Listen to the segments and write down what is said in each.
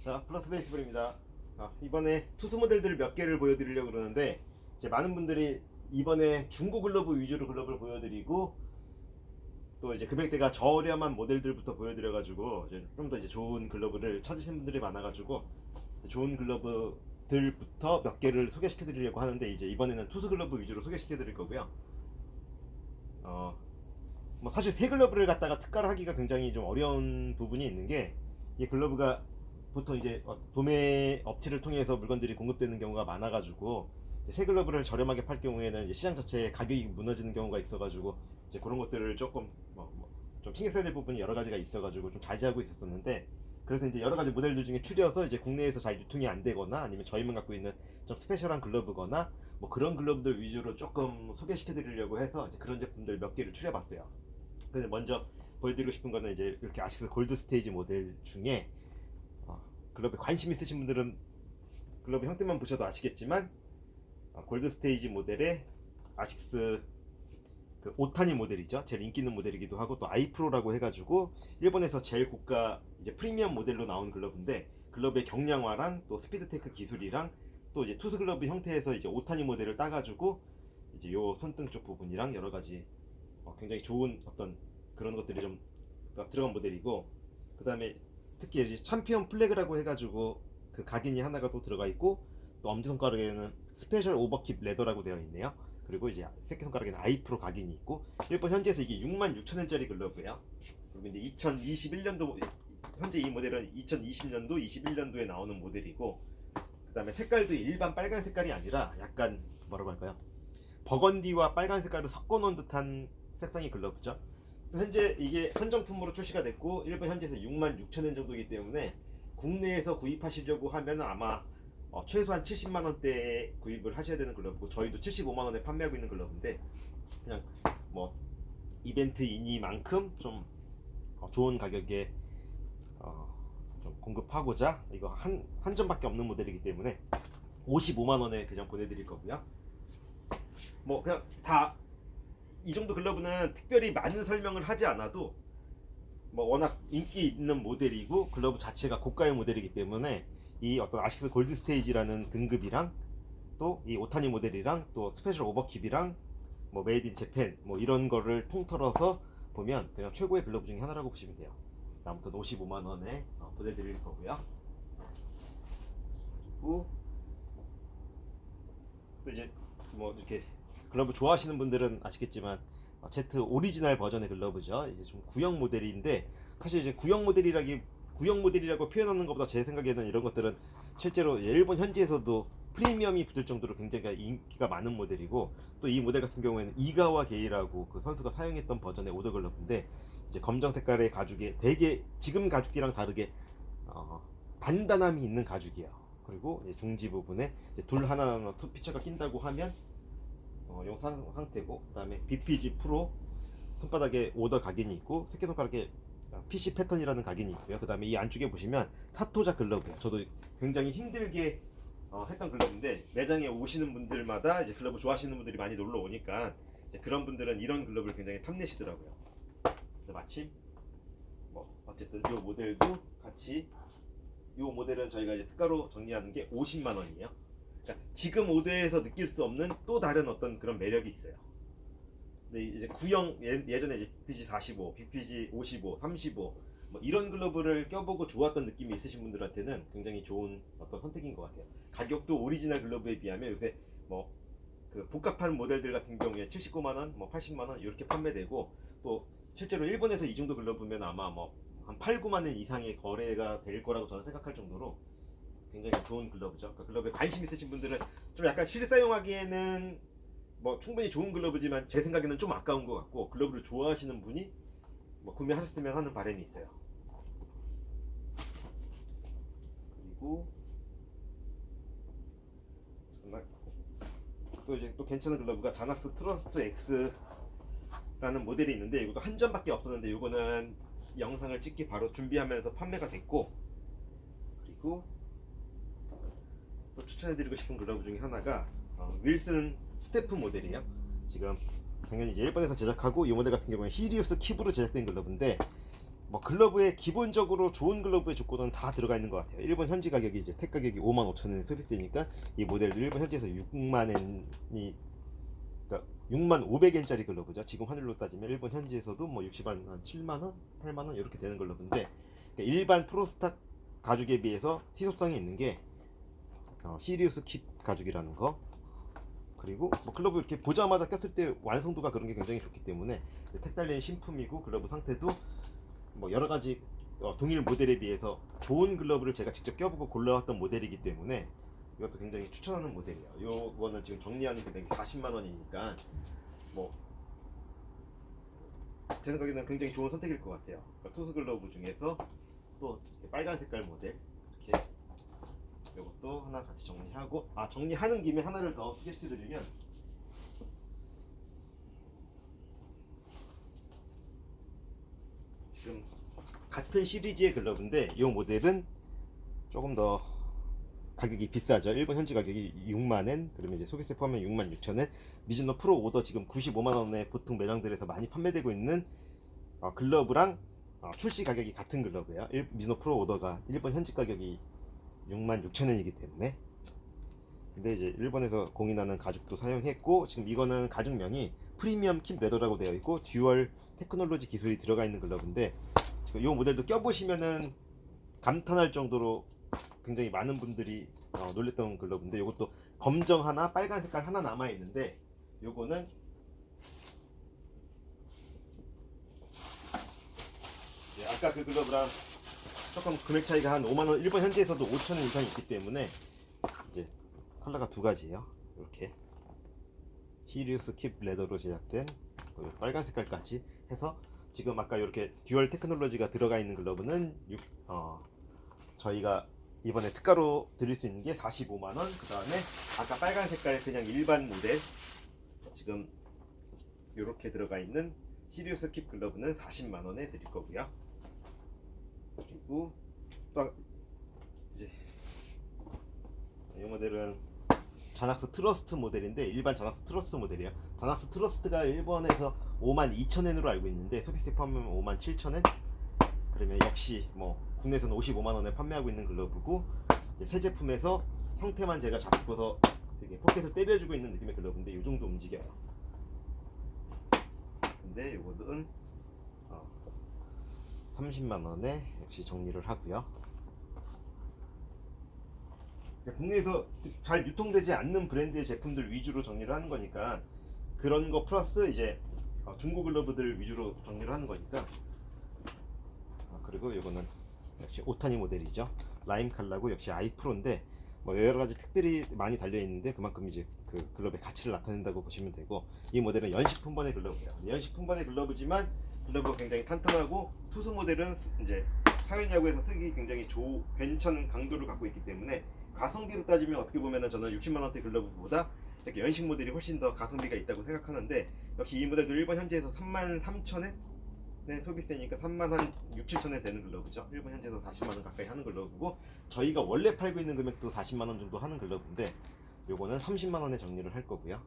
자, 플러스 베이스볼입니다. 아, 이번에 투수 모델들 몇 개를 보여드리려고 그러는데 이제 많은 분들이 이번에 중고 글러브 위주로 글러브를 보여드리고 또 이제 금액대가 저렴한 모델들부터 보여드려가지고 좀 더 이제 좋은 글러브를 찾으신 분들이 많아가지고 좋은 글러브들부터 몇 개를 소개시켜드리려고 하는데 이제 이번에는 투수 글러브 위주로 소개시켜드릴 거고요. 어, 뭐 사실 새 글러브를 갖다가 특가를 하기가 굉장히 좀 어려운 부분이 있는 게 이 글러브가 보통 이제 어, 도매 업체를 통해서 물건들이 공급되는 경우가 많아가지고 새 글러브를 저렴하게 팔 경우에는 이제 시장 자체의 가격이 무너지는 경우가 있어가지고 이제 그런 것들을 조금 뭐, 뭐 좀 신경 써야 될 부분이 여러 가지가 있어가지고 좀 자제하고 있었었는데 그래서 이제 여러 가지 모델들 중에 추려서 이제 국내에서 잘 유통이 안 되거나 아니면 저희만 갖고 있는 좀 스페셜한 글러브거나 뭐 그런 글러브들 위주로 조금 소개시켜 드리려고 해서 이제 그런 제품들 몇 개를 추려봤어요. 그래서 먼저 보여드리고 싶은 거는 이제 이렇게 아식스 골드 스테이지 모델 중에 어, 글러브에 관심 있으신 분들은 글러브 형태만 보셔도 아시겠지만 어, 골드 스테이지 모델의 아식스 그 오타니 모델이죠. 제일 인기 있는 모델이기도 하고 또 아이프로라고 해가지고 일본에서 제일 고가 이제 프리미엄 모델로 나온 글러브인데 글러브의 경량화랑 또 스피드테크 기술이랑 또 이제 투스 글러브 형태에서 이제 오타니 모델을 따가지고 이제 요 손등 쪽 부분이랑 여러 가지 어, 굉장히 좋은 어떤 그런 것들이 좀 들어간 모델이고 그 다음에 특히 이제 챔피언 플래그라고 해가지고 그 각인이 하나가 또 들어가 있고 또 엄지손가락에는 스페셜 오버킵 레더라고 되어 있네요. 그리고 이제 새끼손가락에는 아이프로 각인이 있고 일본 현지에서 이게 6만 6천 원짜리 글러브예요. 그리고 이제 2021년도 현재 이 모델은 2020년도 21년도에 나오는 모델이고 그다음에 색깔도 일반 빨간 색깔이 아니라 약간 뭐라고 할까요? 버건디와 빨간 색깔을 섞어 놓은 듯한 색상의 글러브죠. 현재 이게 한정품으로 출시가 됐고 일본 현지에서 6만 6천 원 정도이기 때문에 국내에서 구입하시려고 하면 아마 어, 최소한 70만 원대에 구입을 하셔야 되는 글러브고 저희도 75만 원에 판매하고 있는 글러브인데 그냥 뭐 이벤트이니만큼 좀 어, 좋은 가격에 어, 좀 공급하고자 이거 한, 한 점밖에 없는 모델이기 때문에 55만 원에 그냥 보내드릴 거고요. 뭐 그냥 다 이 정도 글러브는 특별히 많은 설명을 하지 않아도 뭐 워낙 인기 있는 모델이고 글러브 자체가 고가의 모델이기 때문에 이 어떤 아식스 골드 스테이지라는 등급이랑 또 이 오타니 모델이랑 또 스페셜 오버킵이랑 뭐 메이드 인 재팬 뭐 이런 거를 통틀어서 보면 그냥 최고의 글러브 중에 하나라고 보시면 돼요. 아무튼 55만 원에 어, 보내드릴 거고요. 그리고 또 이제 뭐 이렇게 글러브 좋아하시는 분들은 아시겠지만 어, 제트 오리지널 버전의 글러브죠. 이제 좀 구형 모델인데 사실 이제 구형 모델이라기 구형 모델이라고 표현하는 것보다 제 생각에는 이런 것들은 실제로 일본 현지에서도 프리미엄이 붙을 정도로 굉장히 인기가 많은 모델이고 또 이 모델 같은 경우에는 이가와 게이라고 그 선수가 사용했던 버전의 오더 글러브인데 이제 검정 색깔의 가죽에 되게 지금 가죽이랑 다르게 어, 단단함이 있는 가죽이에요. 그리고 중지 부분에 둘 하나 하나 투 피처가 낀다고 하면 어, 용 상, 상태고 그다음에 BPG 프로 손바닥에 오더 각인이 있고 새끼 손가락에 PC 패턴이라는 각인이 있고요. 그다음에 이 안쪽에 보시면 사토자 글러브예요. 저도 굉장히 힘들게 어, 했던 글러브인데 매장에 오시는 분들마다 이제 글러브 좋아하시는 분들이 많이 놀러 오니까 그런 분들은 이런 글러브를 굉장히 탐내시더라고요. 그래서 마침 뭐 어쨌든 이 모델도 같이 이 모델은 저희가 이제 특가로 정리하는 게 50만 원이에요. 그러니까 지금 모델에서 느낄 수 없는 또 다른 어떤 그런 매력이 있어요. 근데 이제 구형 예, 예전에 이제 BPG 45, BPG 55, 35 뭐 이런 글러브를 껴보고 좋았던 느낌이 있으신 분들한테는 굉장히 좋은 어떤 선택인 것 같아요. 가격도 오리지널 글러브에 비하면 요새 뭐 그 복합한 모델들 같은 경우에 79만 원, 뭐 80만 원 이렇게 판매되고 또 실제로 일본에서 이 정도 글러브면 아마 뭐 한 8, 9만 원 이상의 거래가 될 거라고 저는 생각할 정도로 굉장히 좋은 글러브죠. 그 글러브에 관심 있으신 분들은 좀 약간 실사용하기에는 뭐 충분히 좋은 글러브지만 제 생각에는 좀 아까운 것 같고 글러브를 좋아하시는 분이 뭐 구매하셨으면 하는 바람이 있어요. 그리고 정말 또 이제 또 괜찮은 글러브가 자낙스 트러스트 X라는 모델이 있는데 이것도 한 점밖에 없었는데 이거는 영상을 찍기 바로 준비하면서 판매가 됐고 그리고 또 추천해드리고 싶은 글러브 중에 하나가 어, 윌슨 스태프 모델이에요. 지금 당연히 이제 일본에서 제작하고 이 모델 같은 경우에 시리우스 킵으로 제작된 글러브인데 뭐 글러브에 기본적으로 좋은 글러브의 조건은 다 들어가 있는 것 같아요. 일본 현지 가격이 이제 택 가격이 5만 5천 원 소비세니까 이 모델도 일본 현지에서 6만 엔이 그러니까 6만 500엔짜리 글러브죠. 지금 환율로 따지면 일본 현지에서도 뭐 60만 한 7만 원, 8만 원 이렇게 되는 글러브인데 그러니까 일반 프로스탁 가죽에 비해서 희소성이 있는 게 어, 시리우스 킵 가죽이라는 거 그리고 뭐 글러브 이렇게 보자마자 꼈을 때 완성도가 그런 게 굉장히 좋기 때문에 이제 택 달린 신품이고 글러브 상태도 뭐 여러 가지 어, 동일 모델에 비해서 좋은 글러브를 제가 직접 껴보고 골라왔던 모델이기 때문에 이것도 굉장히 추천하는 모델이에요. 요거는 지금 정리하는 금액이 40만 원이니까 뭐 제 생각에는 굉장히 좋은 선택일 것 같아요. 그러니까 투스 글러브 중에서 또 빨간 색깔 모델 이것도 하나 같이 정리하고 아 정리하는 김에 하나를 더 소개시켜 드리면 지금 같은 시리즈의 글러브인데 이 모델은 조금 더 가격이 비싸죠. 일본 현지 가격이 6만엔, 그러면 이제 소비세 포함하면 6만 6천엔. 미즈노 프로 오더 지금 95만 원에 보통 매장들에서 많이 판매되고 있는 어, 글러브랑 어, 출시 가격이 같은 글러브예요. 일, 미즈노 프로 오더가 일본 현지 가격이 6만 6천엔이기 때문에. 근데 이제 일본에서 공인하는 가죽도 사용했고 지금 이거는 가죽명이 프리미엄 킴 레더라고 되어 있고 듀얼 테크놀로지 기술이 들어가 있는 글러브인데 지금 이 모델도 껴보시면은 감탄할 정도로 굉장히 많은 분들이 어, 놀랬던 글러브인데 이것도 검정 하나 빨간 색깔 하나 남아 있는데 요거는 아까 그 글러브랑 조금 금액 차이가 한 5만 원 일본 현지에서도 5천 원 이상 있기 때문에 이제 컬러가 두 가지예요 이렇게 시리우스 킵 레더로 제작된 그 빨간 색깔까지 해서 지금 아까 이렇게 듀얼 테크놀로지가 들어가 있는 글러브는 육- 어, 저희가 이번에 특가로 드릴 수 있는 게 45만 원. 그 다음에 아까 빨간 색깔 그냥 일반 모델 지금 이렇게 들어가 있는 시리우스 킵 글러브는 40만 원에 드릴 거고요. 그리고 또 이제 이 모델은 자낙스 트러스트 모델인데 일반 자낙스 트러스트 모델이에요. 자낙스 트러스트가 일본에서 5만 2천 엔으로 알고 있는데 소비세 포함하면 5만 7천 엔. 그러면 역시 뭐 국내에서는 55만 원에 판매하고 있는 글러브고 새 제품에서 형태만 제가 잡고서 되게 포켓을 때려주고 있는 느낌의 글러브인데 이 정도 움직여요. 근데 이거는 어, 30만 원에 역시 정리를 하고요. 국내에서 잘 유통되지 않는 브랜드의 제품들 위주로 정리를 하는 거니까 그런 거 플러스 이제 어, 중고 글러브들 위주로 정리를 하는 거니까 아, 그리고 이거는 역시 오타니 모델이죠. 라임 칼라고 역시 아이 프로인데 뭐 여러 가지 특들이 많이 달려 있는데 그만큼 이제 그 글러브의 가치를 나타낸다고 보시면 되고 이 모델은 연식 품번의 글러브예요. 연식 품번의 글러브지만 글러브가 굉장히 탄탄하고 투수 모델은 이제 사회 야구에서 쓰기 굉장히 조 괜찮은 강도를 갖고 있기 때문에 가성비로 따지면 어떻게 보면은 저는 60만 원대 글러브보다 이렇게 연식 모델이 훨씬 더 가성비가 있다고 생각하는데 역시 이 모델도 일본 현지에서 3만 3천엔 네, 소비세니까 3만 한 6, 7천 원 되는 글러브죠. 일본 현지에서 40만 원 가까이 하는 글러브고 저희가 원래 팔고 있는 금액도 40만 원 정도 하는 글러브인데 요거는 30만 원에 정리를 할 거고요.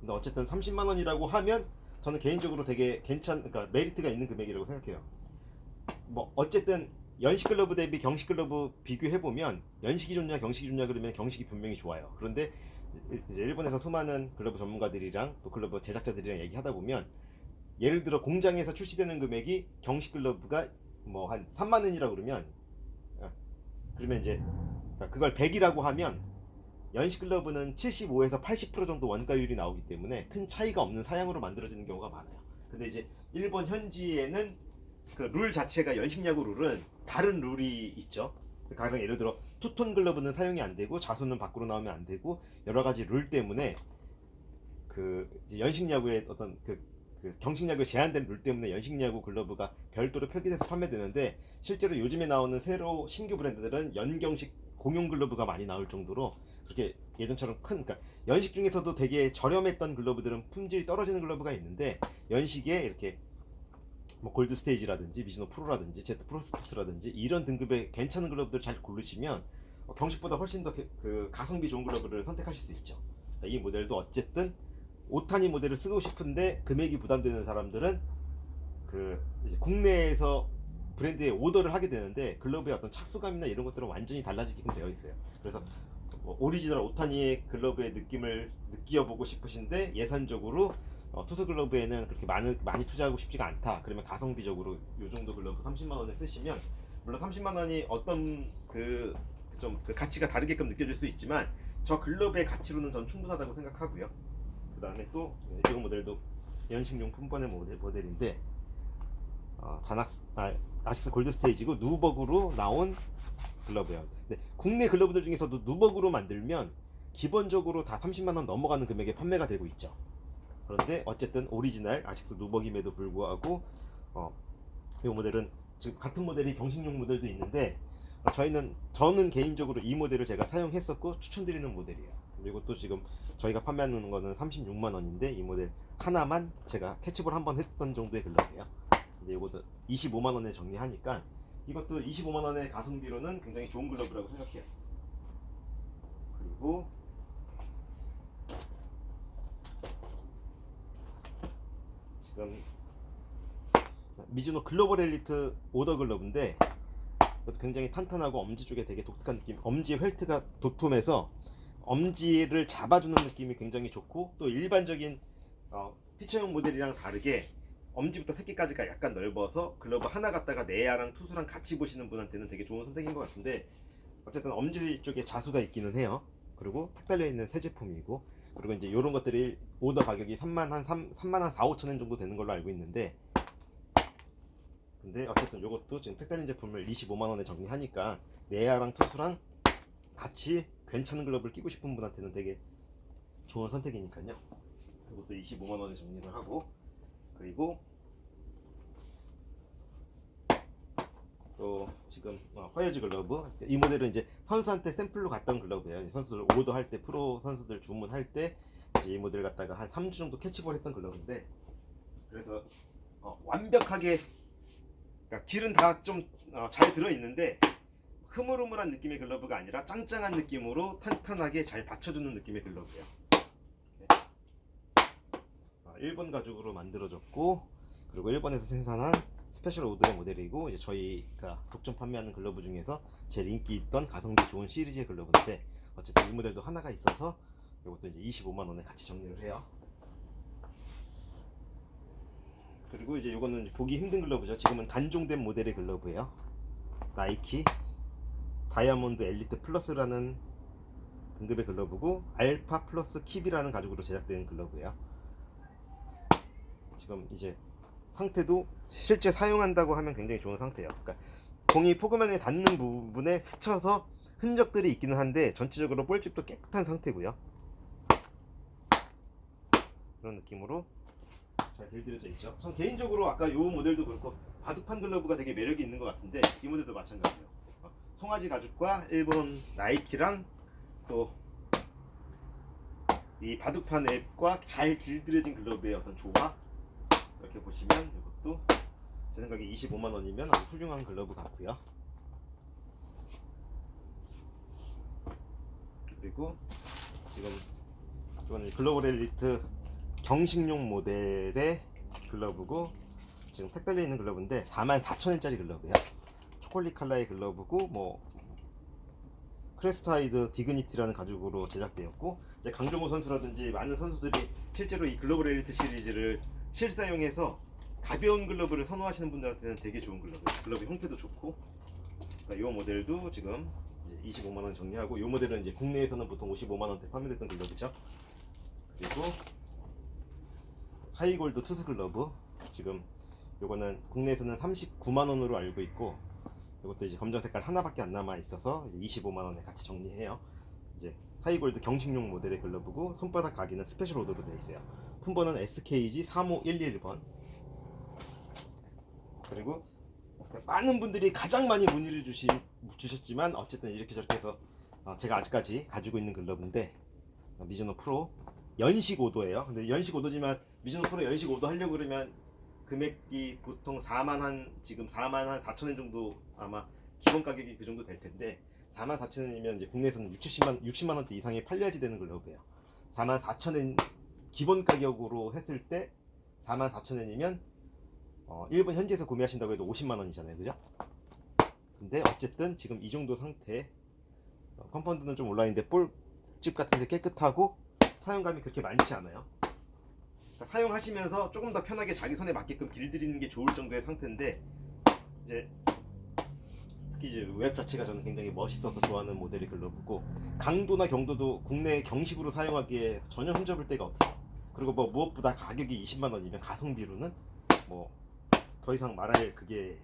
근데 어쨌든 30만 원이라고 하면 저는 개인적으로 되게 괜찮 그러니까 메리트가 있는 금액이라고 생각해요. 뭐 어쨌든 연식 글러브 대비 경식 글러브 비교해 보면 연식이 좋냐 경식이 좋냐 그러면 경식이 분명히 좋아요. 그런데 이제 일본에서 수많은 글러브 전문가들이랑 또 글러브 제작자들이랑 얘기하다 보면 예를 들어 공장에서 출시되는 금액이 경식 글러브가 뭐 한 3만 원이라고 그러면 아, 그러면 이제 그러니까 그걸 100이라고 하면 연식 글러브는 75에서 80% 정도 원가율이 나오기 때문에 큰 차이가 없는 사양으로 만들어지는 경우가 많아요. 근데 이제 일본 현지에는 그 룰 자체가 연식야구 룰은 다른 룰이 있죠. 가령 예를 들어 투톤 글러브는 사용이 안 되고 자수는 밖으로 나오면 안 되고 여러 가지 룰 때문에 그 연식야구의 어떤 그, 그 경식야구에 제한된 룰 때문에 연식야구 글러브가 별도로 표기돼서 판매되는데 실제로 요즘에 나오는 새로 신규 브랜드들은 연경식 공용 글러브가 많이 나올 정도로 그렇게 예전처럼 큰 그러니까 연식 중에서도 되게 저렴했던 글러브들은 품질이 떨어지는 글러브가 있는데 연식에 이렇게 뭐 골드 스테이지라든지 미즈노 프로라든지 제트 프로스투스라든지 이런 등급의 괜찮은 글러브들 잘 고르시면 어, 경식보다 훨씬 더 그 가성비 좋은 글러브를 선택하실 수 있죠. 이 모델도 어쨌든 오타니 모델을 쓰고 싶은데 금액이 부담되는 사람들은 그 이제 국내에서 브랜드에 오더를 하게 되는데 글러브의 어떤 착수감이나 이런 것들은 완전히 달라지게끔 되어 있어요. 그래서 뭐 오리지널 오타니의 글러브의 느낌을 느껴보고 싶으신데 예산적으로 어, 투스 글러브에는 그렇게 많이 많이 투자하고 싶지가 않다. 그러면 가성비적으로 요 정도 글러브 30만 원에 쓰시면 물론 30만 원이 어떤 그 좀그 가치가 다르게끔 느껴질 수 있지만 저 글러브의 가치로는 전 충분하다고 생각하고요. 그 다음에 또이 모델도 연식용 품번의 모델, 모델인데 어, 잔악 아, 아식스 골드 스테이지고 누벅으로 나온 글러브예요. 근데 국내 글러브들 중에서도 누벅으로 만들면 기본적으로 다 30만 원 넘어가는 금액에 판매가 되고 있죠. 그런데 어쨌든 오리지널 아식스 누벅임에도 불구하고 어, 이 모델은 지금 같은 모델이 경식용 모델도 있는데 어, 저희는 저는 개인적으로 이 모델을 제가 사용했었고 추천드리는 모델이에요. 그리고 또 지금 저희가 판매하는 거는 36만 원인데 이 모델 하나만 제가 캐치볼 한 번 했던 정도의 글러브예요. 근데 이것도 25만 원에 정리하니까 이것도 25만 원의 가성비로는 굉장히 좋은 글러브라고 생각해요. 그리고 지금 미즈노 글로벌 엘리트 오더 글러브인데 이것도 굉장히 탄탄하고 엄지 쪽에 되게 독특한 느낌. 엄지의 펠트가 도톰해서 엄지를 잡아주는 느낌이 굉장히 좋고 또 일반적인 어, 피처용 모델이랑 다르게 엄지부터 새끼까지가 약간 넓어서 글러브 하나 갖다가 내야랑 투수랑 같이 보시는 분한테는 되게 좋은 선택인 것 같은데 어쨌든 엄지 쪽에 자수가 있기는 해요. 그리고 탁 달려 있는 새 제품이고 그리고 이제 이런 것들이 오더 가격이 3만 한 3, 3만 한 4, 5천 원 정도 되는 걸로 알고 있는데 근데 어쨌든 이것도 지금 탁 달린 제품을 25만 원에 정리하니까 내야랑 투수랑 같이 괜찮은 글러브를 끼고 싶은 분한테는 되게 좋은 선택이니까요. 이것도 25만 원에 정리를 하고 그리고 또 지금 어, 화이어즈 글러브 이 모델은 이제 선수한테 샘플로 갔던 글러브예요. 선수들 오더 할 때 프로 선수들 주문할 때 이제 이 모델 갖다가 한 3주 정도 캐치볼 했던 글러브인데 그래서 어, 완벽하게 그러니까 길은 다 좀 잘 들어 있는데 흐물흐물한 느낌의 글러브가 아니라 짱짱한 느낌으로 탄탄하게 잘 받쳐주는 느낌의 글러브예요. 아, 일본 가죽으로 만들어졌고 그리고 일본에서 생산한 스페셜 오드의 모델이고 이제 저희가 독점 판매하는 글러브 중에서 제일 인기 있던 가성비 좋은 시리즈의 글러브인데 어쨌든 이 모델도 하나가 있어서 이것도 이제 25만 원에 같이 정리를 해요. 그리고 이제 이거는 보기 힘든 글러브죠. 지금은 단종된 모델의 글러브예요. 나이키 다이아몬드 엘리트 플러스라는 등급의 글러브고 알파 플러스 킵이라는 가죽으로 제작된 글러브예요. 지금 이제 상태도 실제 사용한다고 하면 굉장히 좋은 상태예요. 그러니까 공이 포그맨에 닿는 부분에 스쳐서 흔적들이 있기는 한데 전체적으로 볼집도 깨끗한 상태고요. 그런 느낌으로 잘 길들여져 있죠. 전 개인적으로 아까 이 모델도 그렇고 바둑판 글러브가 되게 매력이 있는 것 같은데 이 모델도 마찬가지예요. 어, 송아지 가죽과 일본 나이키랑 또 이 바둑판 앱과 잘 길들여진 글러브의 어떤 조화 이렇게 보시면 이것도 제 생각에 25만 원이면 아주 훌륭한 글러브 같고요. 그리고 지금 이거는 글로벌 엘리트 경식용 모델의 글러브고 지금 택 달려 있는 글러브인데 44,000원짜리 글러브야. 초콜릿 컬러의 글러브고 뭐 크레스타이드 디그니티라는 가죽으로 제작되었고 강정호 선수라든지 많은 선수들이 실제로 이 글로벌 엘리트 시리즈를 실사용해서 가벼운 글러브를 선호하시는 분들한테는 되게 좋은 글러브. 글러브 형태도 좋고. 그러니까 이 모델도 지금 이제 25만 원 정리하고 이 모델은 이제 국내에서는 보통 55만 원대 판매됐던 글러브죠. 그리고 하이골드 투스 글러브 지금 요거는 국내에서는 39만 원으로 알고 있고 이것도 이제 검정 색깔 하나밖에 안 남아 있어서 이제 25만 원에 같이 정리해요. 이제 하이골드 경식용 모델의 글러브고 손바닥 가기는 스페셜 오더로 되어 있어요. 품번은 SKG 35111번. 그리고 많은 분들이 가장 많이 문의를 주시, 주셨지만 어쨌든 이렇게 저렇게 해서 어, 제가 아직까지 가지고 있는 글러브인데 어, 미즈노 프로 연식 오도예요. 근데 연식 오도지만 미즈노 프로 연식 오도 하려고 그러면 금액이 보통 4만 한 지금 4만 한 4천 원 정도 아마 기본 가격이 그 정도 될 텐데 4만 4천 원이면 이제 국내에서는 6, 70만 60만 원대 이상에 팔려야지 되는 글러브예요. 4만 4천 원 기본 가격으로 했을 때 4만 4천 원이면 어, 일본 현지에서 구매하신다고 해도 50만 원이잖아요, 그죠? 근데 어쨌든 지금 이 정도 상태 어, 컴파운드는 좀 올라있는데 볼집 같은데 깨끗하고 사용감이 그렇게 많지 않아요. 그러니까 사용하시면서 조금 더 편하게 자기 손에 맞게끔 길들이는 게 좋을 정도의 상태인데 이제 특히 이제 웹 자체가 저는 굉장히 멋있어서 좋아하는 모델의 글러브고 강도나 경도도 국내 경식으로 사용하기에 전혀 흠잡을 데가 없어요. 그리고 뭐 무엇보다 가격이 20만 원이면 가성비로는 뭐 더 이상 말할 그게